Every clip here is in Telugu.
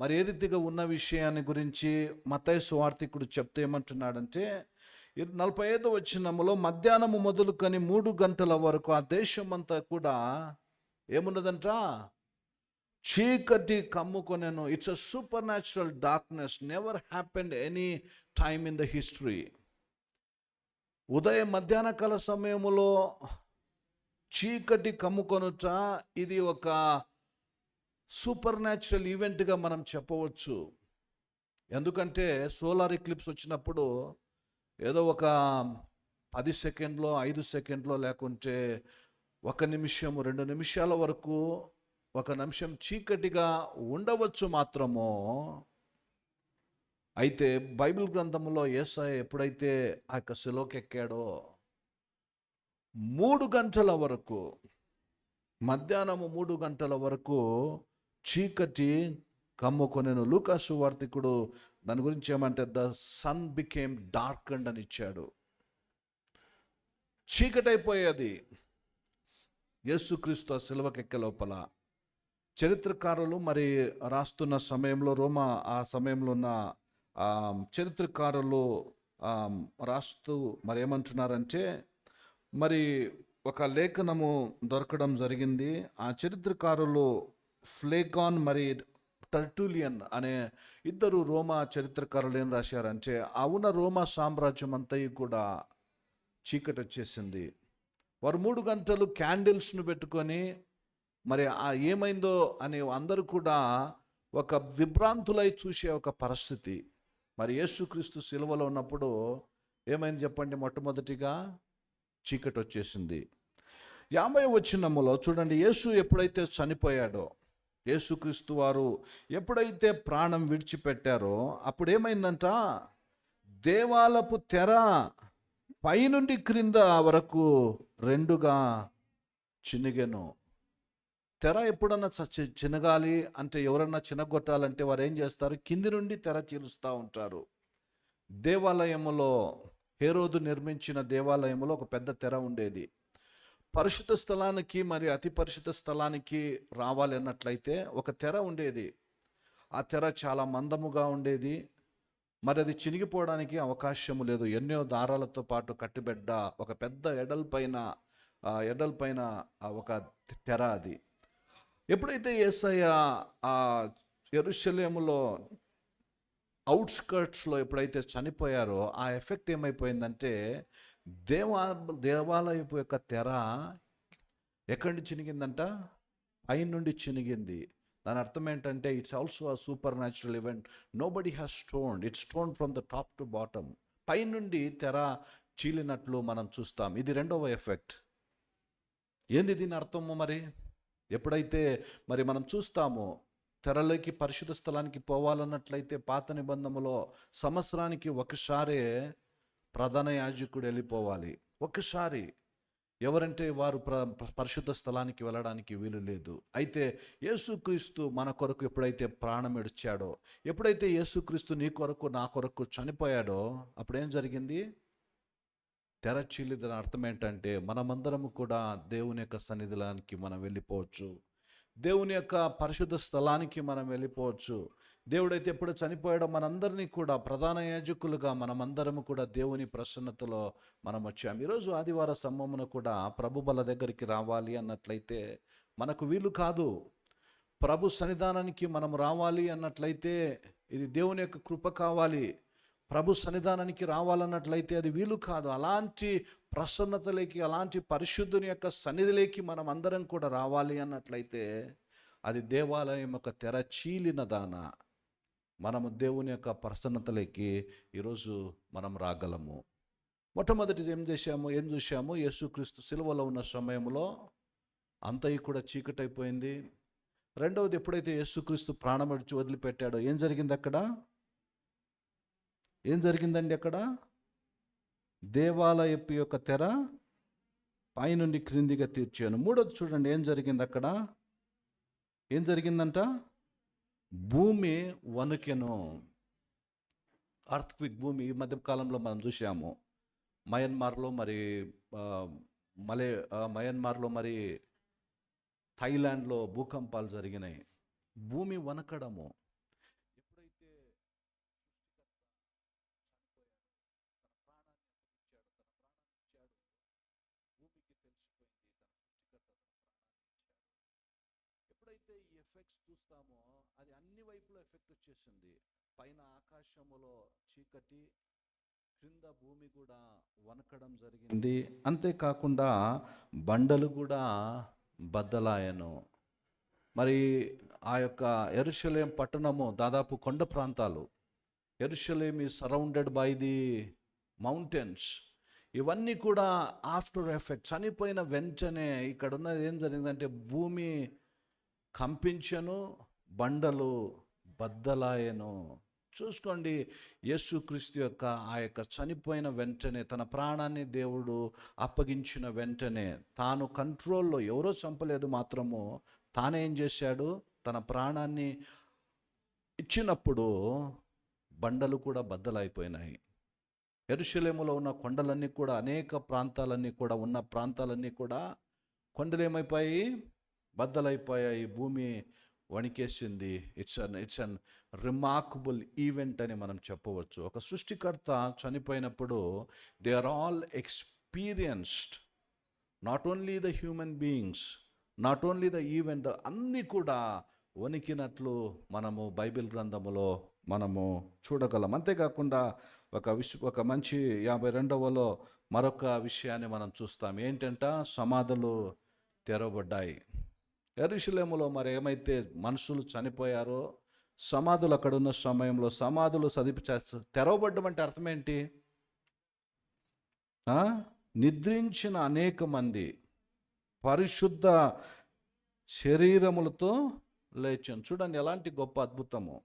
మరి ఏ రీతిగా ఉన్న విషయాన్ని గురించి మతయ సువార్థికుడు చెప్తే ఏమంటున్నాడంటే నలభై ఐదు వచ్చినములో మధ్యాహ్నము మొదలుకొని మూడు గంటల వరకు ఆ దేశం అంతా కూడా ఏమున్నదంట? చీకటి కమ్ముకొనేను. It's a supernatural darkness never happened any time in the history ఉదయం మధ్యాహ్న కాల సమయములో చీకటి కమ్ముకొనుట ఇది ఒక సూపర్ న్యాచురల్ ఈవెంట్గా మనం చెప్పవచ్చు. ఎందుకంటే సోలార్ ఎక్లిప్స్ వచ్చినప్పుడు ఏదో ఒక పది సెకండ్లో ఐదు సెకండ్లో లేకుంటే ఒక నిమిషం రెండు నిమిషాల వరకు ఒక నిమిషం చీకటిగా ఉండవచ్చు మాత్రమో. అయితే బైబిల్ గ్రంథంలో ఏసాయ ఎప్పుడైతే ఆ యొక్క శిలోకి ఎక్కాడో మూడు గంటల వరకు మధ్యాహ్నము మూడు గంటల వరకు చీకటి కమ్ముకొనేను లూకాసు వార్తికుడు దాని గురించి ఏమంటే the sun became dark and అని ఇచ్చాడు. చీకటి అయిపోయేది యేసుక్రీస్తు ఆ లోపల. చరిత్రకారులు మరి రాస్తున్న సమయంలో రోమా ఆ సమయంలో ఉన్న చరిత్రకారులు రాస్తూ మరి ఏమంటున్నారంటే మరి ఒక లేఖనము దొరకడం జరిగింది. ఆ చరిత్రకారులు ఫ్లేకాన్ మరి టర్టూలియన్ అనే ఇద్దరు రోమా చరిత్రకారులు ఏం రాశారంటే అవున రోమా సామ్రాజ్యం అంతా కూడా చీకటి వచ్చేసింది. వారు మూడు గంటలు క్యాండిల్స్ను పెట్టుకొని మరి ఆ ఏమైందో అని అందరూ కూడా ఒక విభ్రాంతులై చూసే ఒక పరిస్థితి. మరి యేసుక్రీస్తు సిలువలో ఉన్నప్పుడు ఏమైంది చెప్పండి మొట్టమొదటిగా? చీకటి వచ్చేసింది. యాభై వచ్చినములో చూడండి యేసు ఎప్పుడైతే చనిపోయాడో యేసుక్రీస్తు వారు ఎప్పుడైతే ప్రాణం విడిచిపెట్టారో అప్పుడు ఏమైందంట దేవాలపు తెర పైనుండి క్రింద వరకు రెండుగా చినిగెను. తెర ఎప్పుడన్నా చ- చినగాలి అంటే ఎవరన్నా చినగొట్టాలంటే వారు ఏం చేస్తారు? కింది నుండి తెర చీలుస్తూ ఉంటారు. దేవాలయములో హేరోదు నిర్మించిన దేవాలయంలో ఒక పెద్ద తెర ఉండేది. పరిశుద్ధ స్థలానికి మరి అతి పరిశుద్ధ స్థలానికి రావాలి అన్నట్లయితే ఒక తెర ఉండేది. ఆ తెర చాలా మందముగా ఉండేది. మరి అది చినిగిపోవడానికి అవకాశము లేదు. ఎన్నో దారాలతో పాటు కట్టిబెడ్డ ఒక పెద్ద ఎడల్ పైన ఆ ఎడల్ పైన ఒక తెర అది. ఎప్పుడైతే ఏసయ్య ఆ ఎరుషలేములో అవుట్స్కర్ట్స్లో ఎప్పుడైతే చనిపోయారో ఆ ఎఫెక్ట్ ఏమైపోయిందంటే దేవా దేవాలయపు యొక్క తెర ఎక్కడి నుంచి చినిగిందంట? పైన నుండి చినిగింది. దాని అర్థం ఏంటంటే it's also a supernatural event nobody has stone it's stone from the top to bottom పైనుండి తెర చీలినట్లు మనం చూస్తాం. ఇది రెండవ ఎఫెక్ట్ ఏంది దీని అర్థము మరి? ఎప్పుడైతే మరి మనం చూస్తామో తెరలోకి పరిశుద్ధ స్థలానికి పోవాలన్నట్లయితే పాత నిబంధనలో సంవత్సరానికి ఒకసారే ప్రధాన యాజకుడు వెళ్ళిపోవాలి. ఒకసారి ఎవరంటే వారు ప్ర పరిశుద్ధ స్థలానికి వెళ్ళడానికి వీలు లేదు. అయితే యేసుక్రీస్తు మన కొరకు ఎప్పుడైతే ప్రాణం ఎడిచాడో ఎప్పుడైతే యేసుక్రీస్తు నీ కొరకు నా కొరకు చనిపోయాడో అప్పుడేం జరిగింది? తెర అర్థం ఏంటంటే మనమందరము కూడా దేవుని యొక్క సన్నిధిలానికి మనం వెళ్ళిపోవచ్చు. దేవుని యొక్క పరిశుద్ధ స్థలానికి మనం వెళ్ళిపోవచ్చు. దేవుడైతే ఎప్పుడు చనిపోయాడో మనందరినీ కూడా ప్రధాన యాజకులుగా మనమందరము కూడా దేవుని ప్రసన్నతలో మనం వచ్చాం. ఈరోజు ఆదివార స్తంభమున కూడా ప్రభు బల దగ్గరికి రావాలి అన్నట్లయితే మనకు వీలు కాదు. ప్రభు సన్నిధానానికి మనం రావాలి అన్నట్లయితే ఇది దేవుని యొక్క కృప కావాలి. ప్రభు సన్నిధానానికి రావాలన్నట్లయితే అది వీలు కాదు. అలాంటి ప్రసన్నతలోకి అలాంటి పరిశుద్ధుని యొక్క సన్నిధిలోకి మనం అందరం కూడా రావాలి అన్నట్లయితే అది దేవాలయం యొక్క తెర చీలిన దాన. మనము దేవుని యొక్క ప్రసన్నతలోకి ఈరోజు మనం రాగలము. మొట్టమొదటి ఏం చేశాము? ఏం చూసాము యేసుక్రీస్తు సిలువలో ఉన్న సమయంలో అంతయి కూడా చీకటైపోయింది. రెండవది ఎప్పుడైతే యేసుక్రీస్తు ప్రాణం విడిచి వదిలిపెట్టాడో ఏం జరిగింది అక్కడ? ఏం జరిగిందండి అక్కడ? దేవాలయపు యొక్క తెర పైనుండి క్రిందిగా తీర్చాను. మూడోది చూడండి ఏం జరిగింది అక్కడ? ఏం జరిగిందంట? భూమి వణుకెను. అర్థక్విక్ భూమి ఈ మధ్య కాలంలో మనం చూసాము మయన్మార్లో మరి మలే మయన్మార్లో మరి థైలాండ్లో భూకంపాలు జరిగినాయి. భూమి వనకడము ఈ ఎఫెక్ట్స్ చూస్తామో అది అన్ని వైపులో ఎఫెక్ట్ వచ్చేసింది పైన ఆకాశములో చీకటి క్రింద భూమి కూడా వనకడం జరిగింది. అంతేకాకుండా బండలు కూడా బద్దలాయను. మరి ఆ యొక్క ఎరుషలేం పట్టణము దాదాపు కొండ ప్రాంతాలు. ఎరుషలేం ఈ సరౌండెడ్ బై ది మౌంటైన్స్ ఇవన్నీ కూడా ఆఫ్టర్ ఎఫెక్ట్ చనిపోయిన వెంటనే ఇక్కడ ఉన్నది ఏం జరిగిందంటే భూమి కంపించను బండలు బద్దలాయను. చూసుకోండి యేసుక్రీస్తు యొక్క ఆ యొక్క చనిపోయిన వెంటనే తన ప్రాణాన్ని దేవుడు అప్పగించిన వెంటనే తాను కంట్రోల్లో ఎవరో చంపలేదు మాత్రము తానేం చేశాడు? తన ప్రాణాన్ని ఇచ్చినప్పుడు బండలు కూడా బద్దలైపోయినాయి. ఎరుశలేములో ఉన్న కొండలన్నీ కూడా అనేక ప్రాంతాలన్నీ కూడా ఉన్న ప్రాంతాలన్నీ కూడా కొండలు ఏమైపోయాయి బద్దలైపోయాయి. భూమి వణికేసింది. It's an it's an remarkable event అని మనం చెప్పవచ్చు. ఒక సృష్టికర్త చనిపోయినప్పుడు they are all experienced not only the human beings not only the event అన్నీ కూడా వణికినట్లు మనము బైబిల్ గ్రంథములో మనము చూడగలం. అంతేకాకుండా ఒక విష ఒక మంచి యాభై రెండవలో మరొక విషయాన్ని మనం చూస్తాం. ఏంటంట? సమాధులు తెరవబడ్డాయి. ఎరుషులేములో మరి ఏమైతే మనుషులు చనిపోయారో సమాధులు అక్కడ ఉన్న సమయంలో సమాధులు సదిపి చేస్త తెరవబడ్డం అంటే అర్థం ఏంటి? నిద్రించిన అనేక మంది పరిశుద్ధ శరీరములతో లేచాను చూడండి ఎలాంటి గొప్ప అద్భుతము.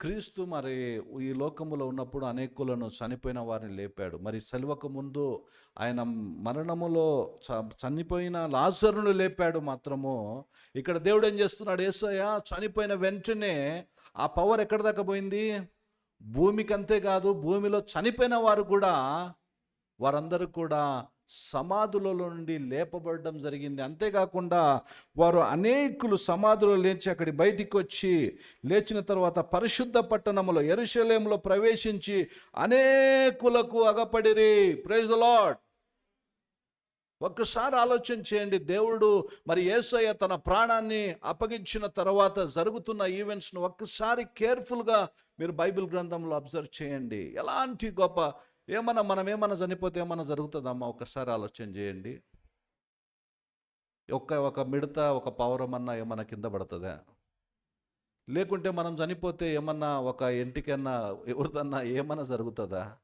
క్రీస్తు మరి ఈ లోకములో ఉన్నప్పుడు అనేకులను చనిపోయిన వారిని లేపాడు. మరి సెలవుకు ముందు ఆయన మరణములో చ- చనిపోయిన లాజరును లేపాడు మాత్రము. ఇక్కడ దేవుడు ఏం చేస్తున్నాడు? ఏసయ్య చనిపోయిన వెంటనే ఆ పవర్ ఎక్కడ దాకా పోయింది? భూమికి అంతేకాదు భూమిలో చనిపోయిన వారు కూడా వారందరూ కూడా సమాధులలో నుండి లేపబడడం జరిగింది. అంతేకాకుండా వారు అనేకులు సమాధులు లేచి అక్కడి బయటికి వచ్చి లేచిన తర్వాత పరిశుద్ధ పట్టణములో ఎరుశలేములో ప్రవేశించి అనేకులకు అగపడిరి. ప్రైజ్ ద లాడ్ ఒక్కసారి ఆలోచన చేయండి. దేవుడు మరి యేసయ్య తన ప్రాణాన్ని అప్పగించిన తర్వాత జరుగుతున్న ఈవెంట్స్ను ఒక్కసారి కేర్ఫుల్గా మీరు బైబిల్ గ్రంథంలో అబ్జర్వ్ చేయండి. ఎలాంటి గొప్ప ఏమన్నా మనం ఏమన్నా చనిపోతే ఏమన్నా జరుగుతుందమ్మా? ఒకసారి ఆలోచన చేయండి. ఒక్క ఒక మిడత ఒక పౌరం అన్నా ఏమన్నా కింద పడుతుందా? లేకుంటే మనం చనిపోతే ఏమన్నా ఒక ఇంటికన్నా ఎవరిదన్నా ఏమన్నా జరుగుతుందా?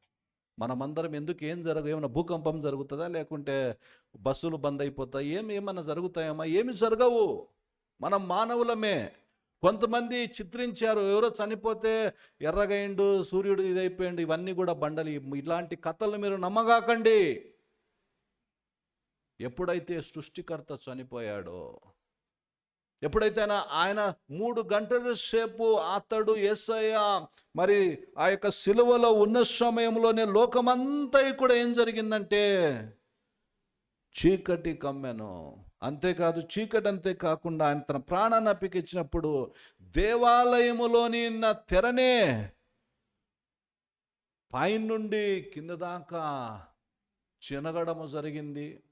మనమందరం ఎందుకు ఏం జరగ ఏమైనా భూకంపం జరుగుతుందా? లేకుంటే బస్సులు బంద్ అయిపోతాయి ఏమి ఏమన్నా జరుగుతాయమ్మా? ఏమి జరగవు. మనం మానవులమే. కొంతమంది చిత్రించారు ఎవరో చనిపోతే ఎర్రగైండు సూర్యుడు ఇదైపోయిండు ఇవన్నీ కూడా బండలు. ఇలాంటి కథలు మీరు నమ్మగాకండి. ఎప్పుడైతే సృష్టికర్త చనిపోయాడో ఎప్పుడైతే ఆయన- మూడు గంటల సేపు అతడు యేసయ్య మరి ఆ యొక్క సిలువలో ఉన్న సమయంలోనే లోకమంతా కూడా ఏం జరిగిందంటే చీకటి కమ్మెను అంతేకాదు చీకటి అంతే కాకుండా ఆయన తన ప్రాణాన్ని అప్పికిచ్చినప్పుడు దేవాలయములోని ఉన్న తెరనే పైనుండి కింద దాకా చినగడము జరిగింది.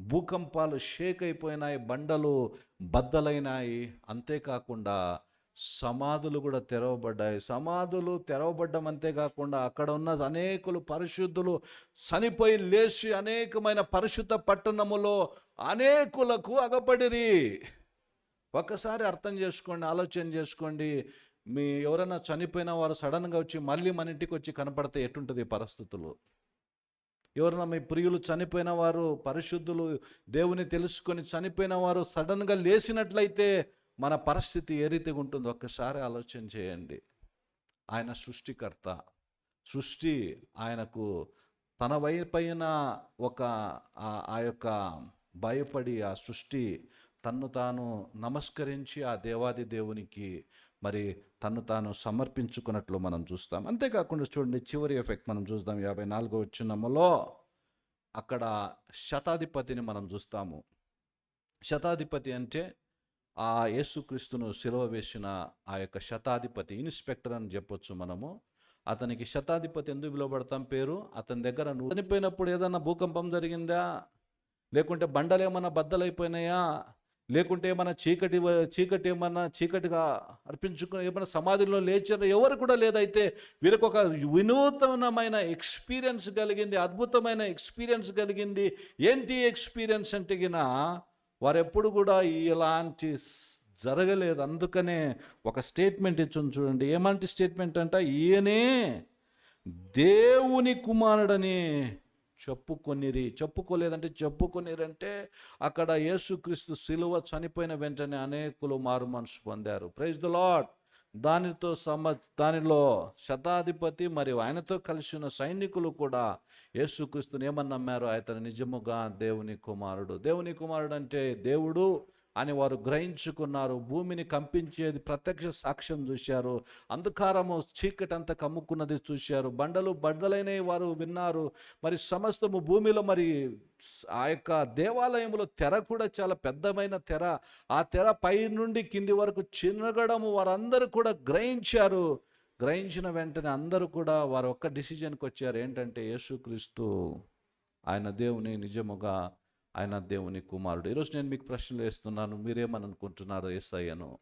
భూకంపాలు షేక్ అయిపోయినాయి బండలు బద్దలైనాయి. అంతేకాకుండా సమాధులు కూడా తెరవబడ్డాయి. సమాధులు తెరవబడ్డం అంతేకాకుండా అక్కడ ఉన్న అనేకులు పరిశుద్ధులు చనిపోయి లేచి అనేకమైన పరిశుద్ధ పట్టణములో అనేకులకు అగపడిరి. ఒకసారి అర్థం చేసుకోండి ఆలోచన చేసుకోండి. మీ ఎవరైనా చనిపోయిన వారు సడన్గా వచ్చి మళ్ళీ మన ఇంటికి వచ్చి కనపడితే ఎటుంటుంది పరిస్థితులు? ఎవరైనా మీ ప్రియులు చనిపోయిన వారు పరిశుద్ధులు దేవుని తెలుసుకొని చనిపోయిన వారు సడన్గా లేచినట్లయితే మన పరిస్థితి ఏ రీతిగా ఉంటుందో ఒక్కసారి ఆలోచన చేయండి. ఆయన సృష్టికర్త. సృష్టి ఆయనకు తన వైపైన ఒక ఆ- యొక్క భయపడి ఆ సృష్టి తన్ను తాను నమస్కరించి ఆ దేవాది దేవునికి మరి తన్ను తాను సమర్పించుకున్నట్లు మనం చూస్తాం. అంతేకాకుండా చూడండి చివరి ఎఫెక్ట్ మనం చూద్దాం యాభై నాలుగో వచ్చినములో అక్కడ శతాధిపతిని మనం చూస్తాము. శతాధిపతి అంటే ఆ యేసుక్రీస్తును సిలువ వేసిన ఆ యొక్క శతాధిపతి ఇన్స్పెక్టర్ అని చెప్పొచ్చు మనము. అతనికి శతాధిపతి ఎందుకు పిలువబడతాం పేరు? అతని దగ్గర నువ్వు చనిపోయినప్పుడు ఏదన్నా భూకంపం జరిగిందా? లేకుంటే బండలు ఏమన్నా బద్దలైపోయినాయా? లేకుంటే ఏమైనా చీకటి చీకటి ఏమన్నా చీకటిగా అర్పించుకుని ఏమైనా సమాధిలో లేచారు? ఎవరు కూడా లేదైతే వీరికి ఒక వినూతనమైన ఎక్స్పీరియన్స్ కలిగింది అద్భుతమైన ఎక్స్పీరియన్స్ కలిగింది. ఏంటి ఎక్స్పీరియన్స్ అంటే గిన వారెప్పుడు కూడా ఇలాంటి జరగలేదు. అందుకనే ఒక స్టేట్మెంట్ ఇచ్చాను చూడండి. ఏమంటే స్టేట్మెంట్ అంట? ఈయనే దేవుని కుమారుడని చెప్పుకొనిరి. చెప్పుకోలేదంటే చెప్పుకొనిరంటే అక్కడ యేసుక్రీస్తు సిలువ చనిపోయిన వెంటనే అనేకులు మారు మనసు పొందారు. ప్రైజ్ ద లాడ్ దానితో సమ దానిలో శతాధిపతి మరియు ఆయనతో కలిసిన సైనికులు కూడా యేసుక్రీస్తుని ఏమని నమ్మారు? అతను నిజముగా దేవుని కుమారుడు. దేవుని కుమారుడు అంటే దేవుడు అని వారు గ్రహించుకున్నారు. భూమిని కంపించేది ప్రత్యక్ష సాక్ష్యం చూశారు. అంధకారము చీకటి అంతా కమ్ముకున్నది చూశారు. బండలు బండలైనవి వారు విన్నారు. మరి సమస్తము భూమిలో మరి ఆ యొక్క దేవాలయంలో తెర కూడా చాలా పెద్దమైన తెర. ఆ తెర పై నుండి కింది వరకు చిన్నగడము వారందరూ కూడా గ్రహించారు. గ్రహించిన వెంటనే అందరూ కూడా వారు ఒక్క డిసిజన్కి వచ్చారు. ఏంటంటే యేసుక్రీస్తు ఆయన దేవుని నిజముగా ఆయన దేవుని కుమారుడు. ఈరోజు నేను మీకు ప్రశ్నలు వేస్తున్నాను. మీరేమని అనుకుంటున్నారు ఏసయ్యను?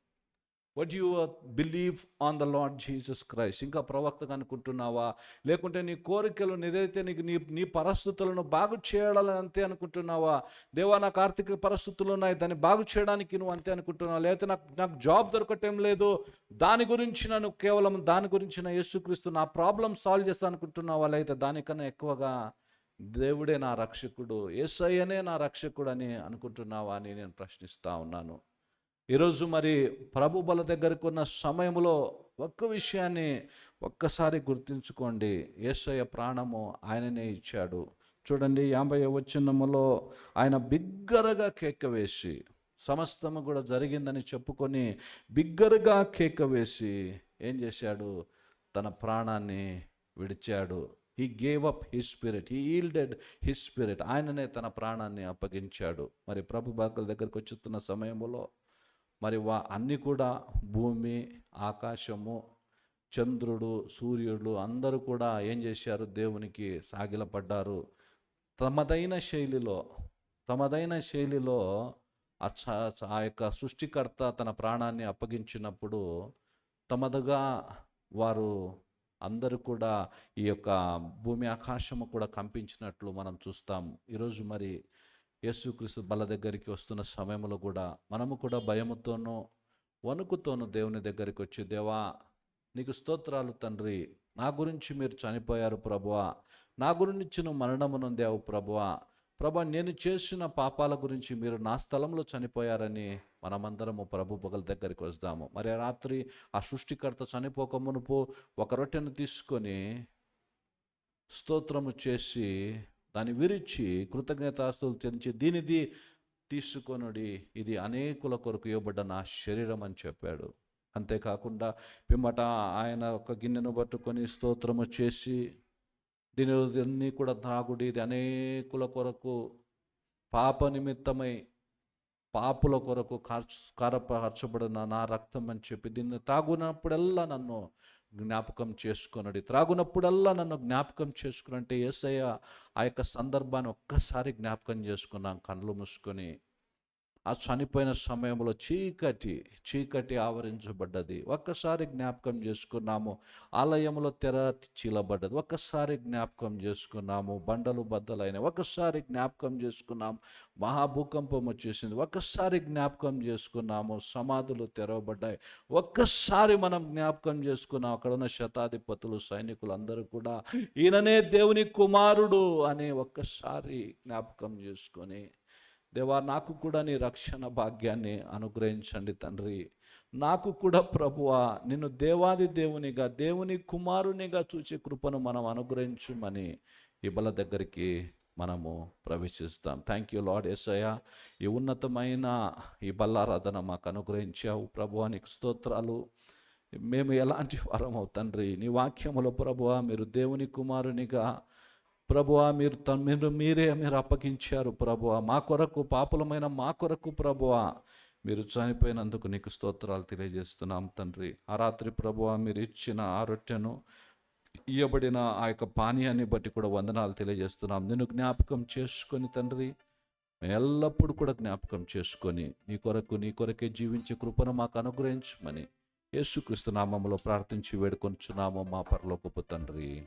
What you believe on the lord Jesus Christ ఇంకా ప్రవక్తగా అనుకుంటున్నావా? లేకుంటే నీ కోరికలు ఏదైతే నీకు నీ నీ పరిస్థితులను బాగు చేయాలని అంతే అనుకుంటున్నావా? దేవా నాకు ఆర్థిక పరిస్థితులు ఉన్నాయి దాన్ని బాగు చేయడానికి నువ్వు అంతే అనుకుంటున్నావా? లేకపోతే నాకు నాకు జాబ్ దొరకటం లేదు దాని గురించి నన్ను కేవలం దాని గురించి నా యేసుక్రీస్తు నా ప్రాబ్లం సాల్వ్ చేస్తా అనుకుంటున్నావా? లేకపోతే దానికన్నా ఎక్కువగా దేవుడే నా రక్షకుడు ఏసయ్యనే నా రక్షకుడు అని అనుకుంటున్నావా అని నేను ప్రశ్నిస్తా ఉన్నాను. ఈరోజు మరి ప్రభు బల దగ్గరకు ఉన్న సమయంలో ఒక్క విషయాన్ని ఒక్కసారి గుర్తుంచుకోండి. ఏసయ్య ప్రాణము ఆయననే ఇచ్చాడు. చూడండి యాభై వచ్చినములో ఆయన బిగ్గరగా కేక వేసి సమస్తము కూడా జరిగిందని చెప్పుకొని బిగ్గరగా కేక వేసి ఏం చేశాడు? తన ప్రాణాన్ని విడిచాడు. He gave up his spirit he yielded his spirit ఆయననే తన ప్రాణాన్ని అప్పగించాడు. మరి ప్రభు బాకల దగ్గరకు వచ్చుతున్న సమయంలో మరి వా అన్నీ కూడా భూమి ఆకాశము చంద్రుడు సూర్యుడు అందరూ కూడా ఏం చేశారు? దేవునికి సాగిలపడ్డారు. తమదైన శైలిలో తమదైన శైలిలో ఆ ఆ యొక్క సృష్టికర్త తన ప్రాణాన్ని అప్పగించినప్పుడు తమదుగా వారు అందరూ కూడా ఈ యొక్క భూమి ఆకాశము కూడా కంపించినట్లు మనం చూస్తాం. ఈరోజు మరి యేసుక్రీస్తు బల దగ్గరికి వస్తున్న సమయంలో కూడా మనము కూడా భయముతోనూ వణుకుతోనూ దేవుని దగ్గరికి వచ్చి దేవా నీకు స్తోత్రాలు తండ్రి. నా గురించి మీరు చనిపోయారు ప్రభువా. నా గురించి నువ్వు మరణము నొందావు ప్రభువా. ప్రభా నేను చేసిన పాపాల గురించి మీరు నా స్థలంలో చనిపోయారని మనమందరము ప్రభు పొగల దగ్గరికి వస్తాము. మరి రాత్రి ఆ సృష్టికర్త చనిపోక మునుపు ఒక రొట్టెను తీసుకొని స్తోత్రము చేసి దాన్ని విరిచి కృతజ్ఞతాస్తులు చెల్లించి దీనిది తీసుకొనుడి. ఇది అనేకుల కొరకు ఇవ్వబడ్డ నా శరీరం అని చెప్పాడు. అంతేకాకుండా పిమ్మట ఆయన ఒక గిన్నెను పట్టుకొని స్తోత్రము చేసి దీని అన్నీ కూడా త్రాగుడి. ఇది అనేకుల కొరకు పాప నిమిత్తమై పాపుల కొరకు కార్చు కారపరచబడిన నా రక్తం అని చెప్పి దీన్ని తాగునప్పుడల్లా నన్ను జ్ఞాపకం చేసుకొనడి. త్రాగునప్పుడల్లా నన్ను జ్ఞాపకం చేసుకునంటే ఏసయ్య ఆ యొక్క సందర్భాన్ని ఒక్కసారి జ్ఞాపకం చేసుకున్నాం కళ్ళు మూసుకొని ఆ చనిపోయిన సమయంలో చీకటి చీకటి ఆవరించబడ్డది. ఒక్కసారి జ్ఞాపకం చేసుకున్నాము. ఆలయంలో తెర చీలబడ్డది. ఒక్కసారి జ్ఞాపకం చేసుకున్నాము. బండలు బద్దలైన ఒక్కసారి జ్ఞాపకం చేసుకున్నాం మహాభూకంపం వచ్చేసింది ఒక్కసారి జ్ఞాపకం చేసుకున్నాము. సమాధులు తెరవబడ్డాయి. ఒక్కసారి మనం జ్ఞాపకం చేసుకున్నాం. అక్కడ ఉన్న శతాధిపతులు సైనికులు అందరూ కూడా ఈయననే దేవుని కుమారుడు అని ఒక్కసారి జ్ఞాపకం చేసుకొని దేవా నాకు కూడా నీ రక్షణ భాగ్యాన్ని అనుగ్రహించండి తండ్రి. నాకు కూడా ప్రభువా నిన్ను దేవాది దేవునిగా దేవుని కుమారునిగా చూచే కృపను మనం అనుగ్రహించమని ఈ బల దగ్గరికి మనము ప్రవేశిస్తాం. థ్యాంక్ యూ లార్డ్ ఎస్ఐయ ఈ ఉన్నతమైన ఈ బల్లారాధన మాకు అనుగ్రహించావు ప్రభువా నీకు స్తోత్రాలు. మేము ఎలాంటి వారమో తండ్రి. నీ వాక్యములో ప్రభువా మీరు దేవుని కుమారునిగా ప్రభువా మీరు త- మీరు మీరే మీరు అప్పగించారు ప్రభువా. మా కొరకు పాపులమైన మా కొరకు ప్రభువా. మీరు చనిపోయినందుకు నీకు స్తోత్రాలు తెలియజేస్తున్నాం తండ్రి. ఆ రాత్రి ప్రభువా మీరు ఇచ్చిన ఆ రొట్టెను ఇయ్యబడిన ఆ యొక్క పానీయాన్ని బట్టి కూడా వందనాలు తెలియజేస్తున్నాం. నిన్ను జ్ఞాపకం చేసుకొని తండ్రి మేము ఎల్లప్పుడూ కూడా జ్ఞాపకం చేసుకొని నీ కొరకు నీ కొరకే జీవించే కృపను మాకు అనుగ్రహించమని యేసుక్రీస్తు నామములో ప్రార్థించి వేడుకొంచున్నాము మా పరలోకపు తండ్రి.